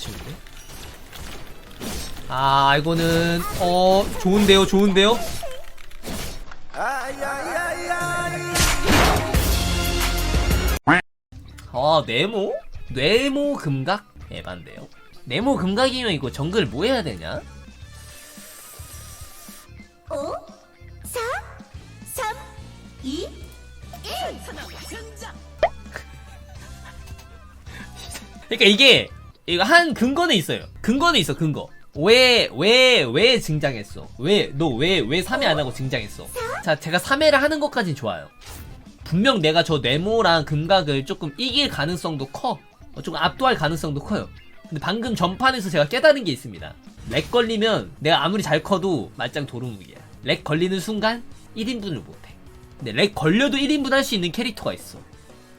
아쉬운데 아 이거는 어 좋은데요 좋은데요 아 네모? 뇌모 금각? 에반데요 네모 금각이면 이거 정글 뭐 해야 되냐? 5, 4, 3, 2, 1. 그러니까 이게 이거 한 근거는 있어요. 근거는 있어 근거. 왜 왜 왜 증장했어? 왜 너 왜 왜 3회 안 하고 증장했어? 자 제가 3회를 하는 것까진 좋아요. 분명 내가 저 네모랑 금각을 조금 이길 가능성도 커. 어, 조금 압도할 가능성도 커요. 근데 방금 전판에서 제가 깨달은 게 있습니다. 렉 걸리면 내가 아무리 잘 커도 말짱 도루묵이야. 렉 걸리는 순간 1인분을 못해. 근데 렉 걸려도 1인분 할 수 있는 캐릭터가 있어.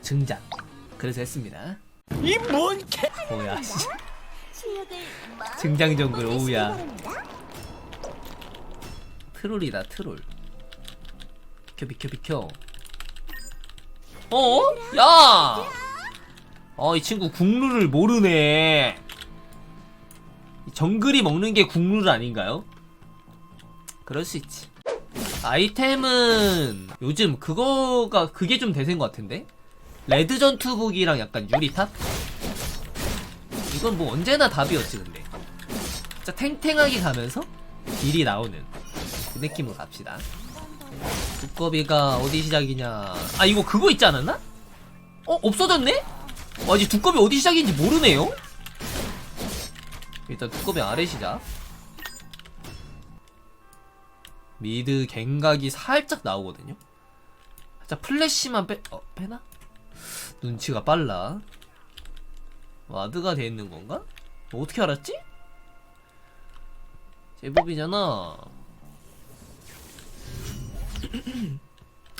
증장. 그래서 했습니다. 이 뭔 개? 뭐야 증장 정글 뽐내시기 오우야. 트롤이다 트롤 비켜 비켜 비켜 어? 야! 어, 이 친구 국룰을 모르네. 이 정글이 먹는 게 국룰 아닌가요? 그럴 수 있지. 아이템은 요즘 그거가 그게 좀 대세인 것 같은데? 레드 전투복이랑 약간 유리탑? 이건 뭐 언제나 답이었지 근데. 진짜 탱탱하게 가면서 딜이 나오는 그 느낌으로 갑시다. 두꺼비가 어디 시작이냐? 아 이거 그거 있지 않았나? 어 없어졌네? 와 이제 두꺼비 어디 시작인지 모르네요. 일단 두꺼비 아래 시작. 미드 갱각이 살짝 나오거든요. 살짝 플래시만 빼, 어, 빼나? 눈치가 빨라. 와드가 돼 있는 건가? 뭐 어떻게 알았지? 제법이잖아.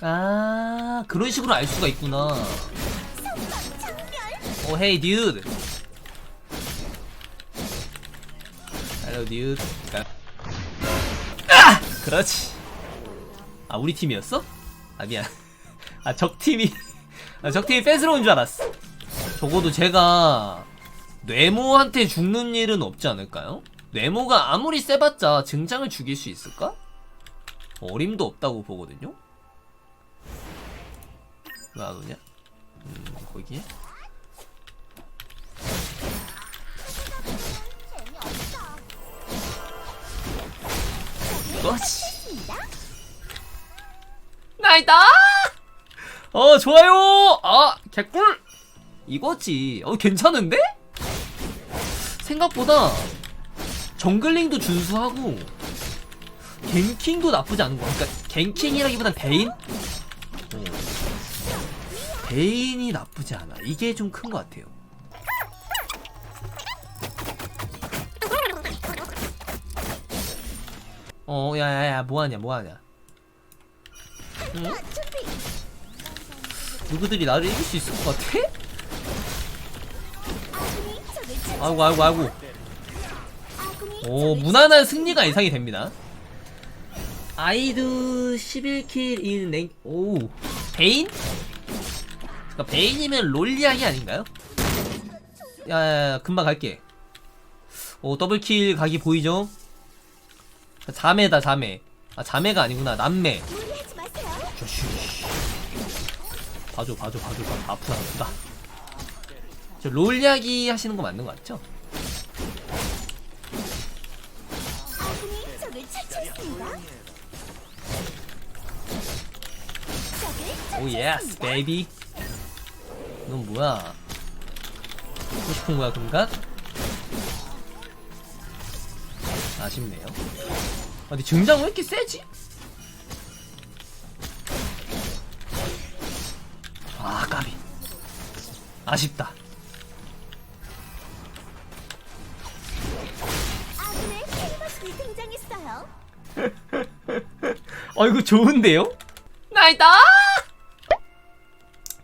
아 그런 식으로 알 수가 있구나. 어 헤이 듀드. 헬로 듀드. 아 그렇지. 아 우리 팀이었어? 아 미안. 아 적 팀이 아, 적 팀이 뺏으러 온 줄 알았어. 적어도 제가 뇌모한테 죽는 일은 없지 않을까요? 뇌모가 아무리 세봤자 증장을 죽일 수 있을까? 어림도 없다고 보거든요? 왜 안 오냐? 음, 거기에? 그렇지. 나이다! 어, 좋아요! 아, 개꿀! 이거지. 어, 괜찮은데? 생각보다 정글링도 준수하고 갱킹도 나쁘지 않은 거 같아. 그러니까 갱킹이라기보단 베인? 어. 베인이 나쁘지 않아. 이게 좀큰것 같아요. 어, 야야야, 뭐하냐, 뭐하냐. 응? 누구들이 나를 이길 수 있을 것 같아? 아이고, 아이고, 아이고. 오, 무난한 승리가 예상이 됩니다. 아이드 11킬 인 랭, 오, 베인? 잠깐, 베인이면 롤리아기 아닌가요? 야, 야, 야, 금방 갈게. 오, 더블킬 각이 보이죠? 자매다, 자매. 아, 자매가 아니구나, 남매. 봐줘, 봐줘, 봐줘, 봐줘. 아프다, 아프다. 저 롤리아기 하시는 거 맞는 거 맞죠? 아군이 적을 처치했습니다. 적을 오 예스 베이비 넌 뭐야 하고 싶은 거야 금각? 아쉽네요 아 근데 증장 왜 이렇게 세지? 아쉽다 아군의 캐리버스이 등장했어요. 어 이거 좋은데요? 나이다!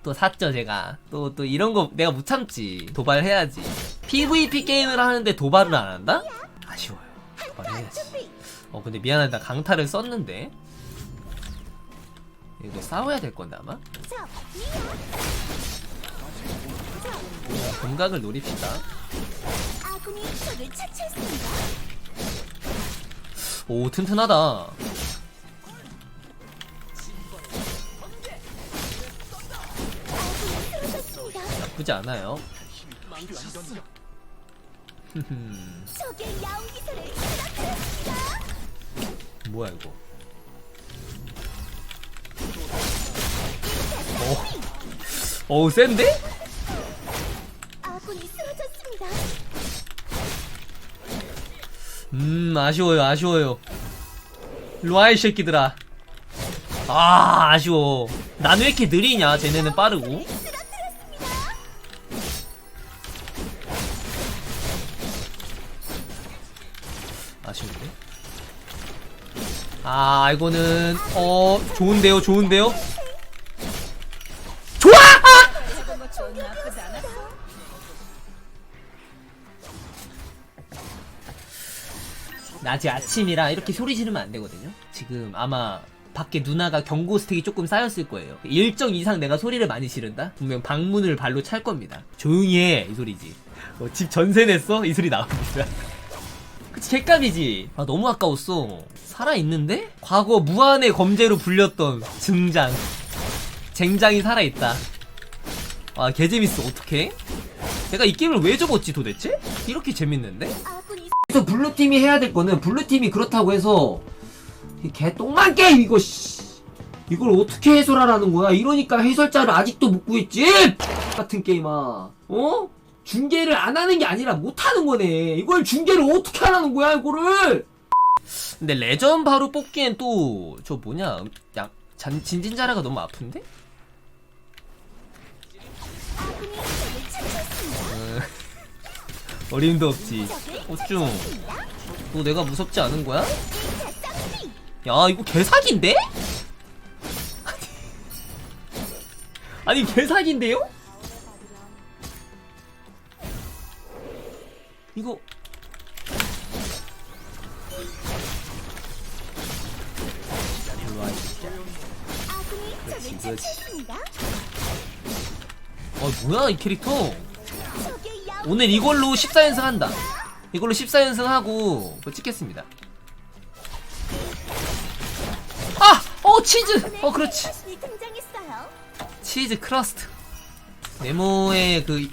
또 샀죠 제가 또 또 이런 거 내가 못 참지 도발해야지 PVP 게임을 하는데 도발을 안 한다? 아쉬워요 도발해야지. 어 근데 미안하다 강타를 썼는데 이거 싸워야 될 건데 아마 감각을 노립시다. 오 튼튼하다. 나쁘지 않아요. 뭐야 이거 어, 어우 센데? 음 아쉬워요 아쉬워요. 일로와 이 새끼들아. 아 아쉬워. 난 왜 이렇게 느리냐? 쟤네는 빠르고. 아쉬운데? 아 이거는 어 좋은데요 좋은데요 낮이 아침이라 이렇게 소리 지르면 안 되거든요. 지금 아마 밖에 누나가 경고 스택이 조금 쌓였을 거예요. 일정 이상 내가 소리를 많이 지른다? 분명 방문을 발로 찰 겁니다. 조용히 해! 이 소리지. 어, 집 전세 냈어? 이 소리 나옵니다. 그치, 개값이지. 아, 너무 아까웠어. 살아있는데? 과거 무한의 검제로 불렸던 증장. 쟁장이 살아있다. 아, 개재밌어. 어떡해? 내가 이 게임을 왜 접었지 도대체? 이렇게 재밌는데? 그래서 블루팀이 해야 될 거는 블루팀이 그렇다고 해서 이 개똥만 게임 이거 씨. 이걸 어떻게 해설하라는 거야? 이러니까 해설자를 아직도 못 구했지? 같은 게임아. 어? 중계를 안 하는 게 아니라 못 하는 거네. 이걸 중계를 어떻게 하라는 거야 이거를? 근데 레전 바로 뽑기엔 또 저 뭐냐? 야 잔, 진진자라가 너무 아픈데? 어림도 없지 어쭈. 너 내가 무섭지 않은 거야? 야 이거 개사기인데? 아니, 개사기인데요? 이거. 아군이 적을 그렇지. 처치했습니다. 어 뭐야 이 캐릭터 오늘 이걸로 14연승 한다 이걸로 14연승 하고 그거 찍겠습니다 아! 어 치즈! 어 그렇지. 치즈 크러스트 네모의 그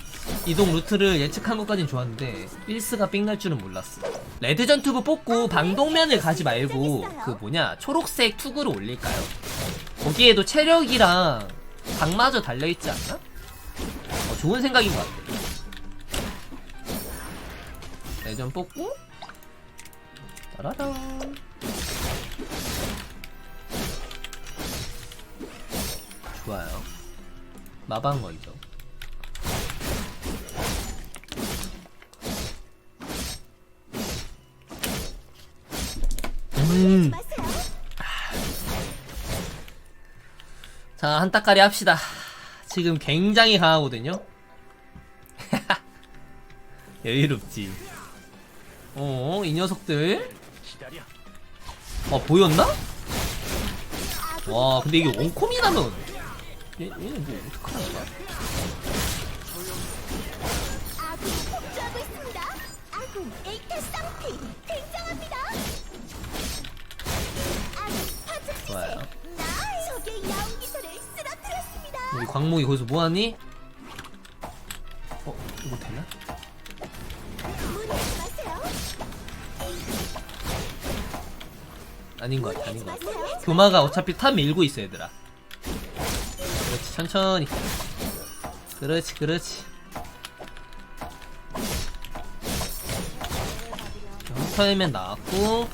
이동 루트를 예측한 것까진 좋았는데 1스가 삥날 줄은 몰랐어 레드 전 투브 뽑고 방독면을 가지 말고 그 뭐냐 초록색 투구를 올릴까요? 거기에도 체력이랑 각마저 달려있지 않나? 어, 좋은 생각인 것 같아 레전 뽑고 따라란 좋아요 마방거이죠 음. 자, 한따까리 합시다. 지금 굉장히 강하거든요? 여유롭지. 어, 이 녀석들. 어, 보였나? 와, 근데 이게 원콤이 나면. 얘, 얘는 뭐, 어떡하는 거야? 좋아요. 우리 광목이 거기서 뭐하니? 아닌 것 같아, 아닌 것 같아. 교마가 어차피 탑 밀고 있어, 얘들아. 그렇지, 천천히. 그렇지, 그렇지. 턴이면 나왔고.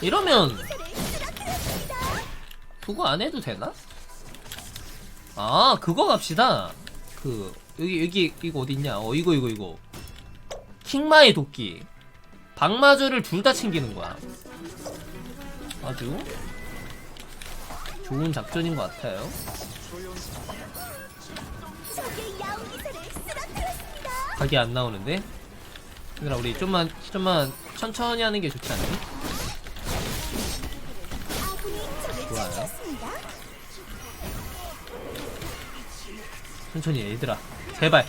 이러면. 그거 안 해도 되나? 아, 그거 갑시다. 그, 여기, 여기, 이거 어딨냐? 어, 이거, 이거, 이거. 킹마의 도끼. 박마저를 둘 다 챙기는 거야. 아주 좋은 작전인 것 같아요. 각이 안 나오는데? 얘들아, 우리 좀만, 좀만 천천히 하는 게 좋지 않니? 좋아요. 천천히, 얘들아. 제발.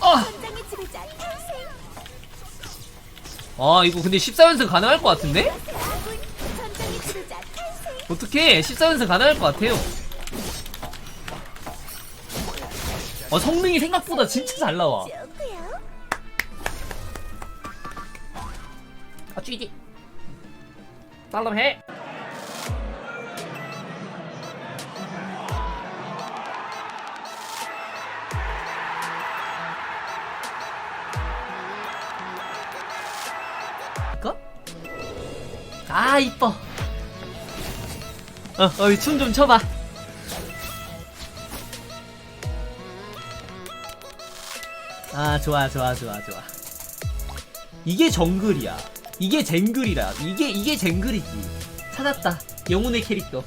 아! 아 이거 근데 14연승 가능할 것 같은데? 어떻게 14연승 가능할 것 같아요 어 성능이 생각보다 진짜 잘 나와. 아 쥐지 딸럼 해 이거? 아 이뻐 어, 어, 춤좀 춰봐. 아, 좋아, 좋아, 좋아, 좋아. 이게 정글이야. 이게 쟁글이라. 이게, 이게 쟁글이지. 찾았다. 영혼의 캐릭터.